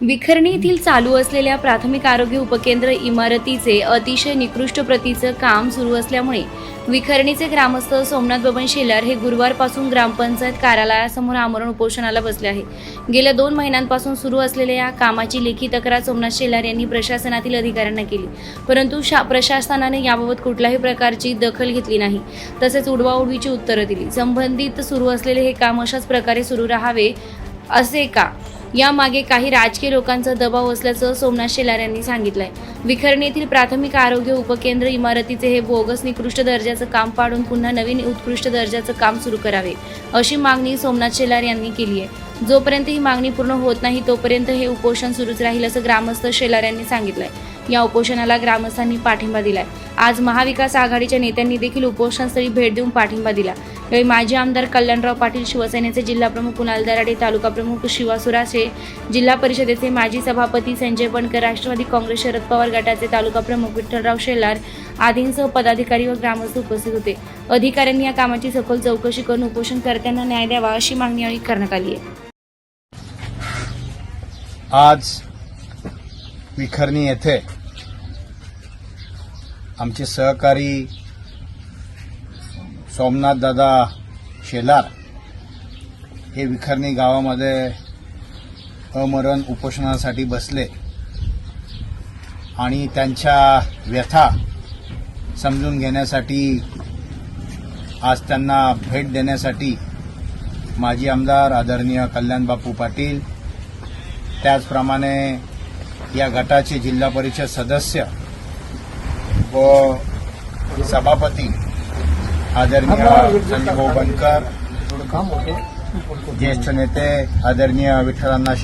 विखरणी येथील चालू असलेल्या प्राथमिक आरोग्य उपकेंद्र इमारतीचे अतिशय निकृष्ट प्रतीचं काम सुरू असल्यामुळे विखरणीचे ग्रामस्थ सोमनाथ बबन शेलार हे गुरुवारपासून ग्रामपंचायत कार्यालयासमोर आमरण उपोषणाला बसले आहे. गेल्या दोन महिन्यांपासून सुरू असलेल्या या कामाची लेखी तक्रार सोमनाथ शेलार यांनी प्रशासनातील अधिकाऱ्यांना केली. परंतु शा प्रशासनाने याबाबत कुठल्याही प्रकारची दखल घेतली नाही. तसेच उडवाउडवीची उत्तरं दिली. संबंधित सुरू असलेले हे काम अशाच प्रकारे सुरू राहावे असे का यामागे काही राजकीय लोकांचा दबाव असल्याचं सोमनाथ शेलार यांनी सांगितलंय. विखर्णी येथील प्राथमिक आरोग्य उपकेंद्र इमारतीचे हे बोगस निकृष्ट दर्जाचं काम पाडून पुन्हा नवीन उत्कृष्ट दर्जाचं काम सुरू करावे अशी मागणी सोमनाथ शेलार यांनी केली आहे जोपर्यंत ही मागणी पूर्ण होत नाही तोपर्यंत हे उपोषण सुरूच राहील असं ग्रामस्थ शेलार यांनी सांगितलंय. या उपोषणाला ग्रामस्थांनी पाठिंबा दिलाय. आज महाविकास आघाडीच्या नेत्यांनी देखील उपोषणस्थळी भेट देऊन पाठिंबा दिला. यावेळी माजी आमदार कल्याणराव पाटील शिवसेनेचे जिल्हाप्रमुख कुणाल दराडे तालुका प्रमुख शिवा सुरासे जिल्हा परिषदेचे माजी सभापती संजय बनकर राष्ट्रवादी काँग्रेस शरद पवार गटाचे तालुका प्रमुख विठ्ठलराव शेलार आदींसह पदाधिकारी व ग्रामस्थ उपस्थित होते. अधिकाऱ्यांनी या कामाची सखोल चौकशी करून उपोषणकर्त्यांना न्याय द्यावा अशी मागणी यावेळी करण्यात आली आहे. आज विखरणी येथे आमचे सहकारी सोमनाथ दादा शेलार हे विखरणी गावामध्ये अमरण उपोषणासाठी बसले आणि त्यांच्या व्यथा समजून घेण्यासाठी आज त्यांना भेट देण्यासाठी माजी आमदार आदरणीय कल्याण बापू पाटील त्याचप्रमाणे या गटाचे जिल्हा परिषद सदस्य व सभापती आदरणीय भाऊ बनकर ज्येष्ठ नेते आदरणीय विठ्ठलांना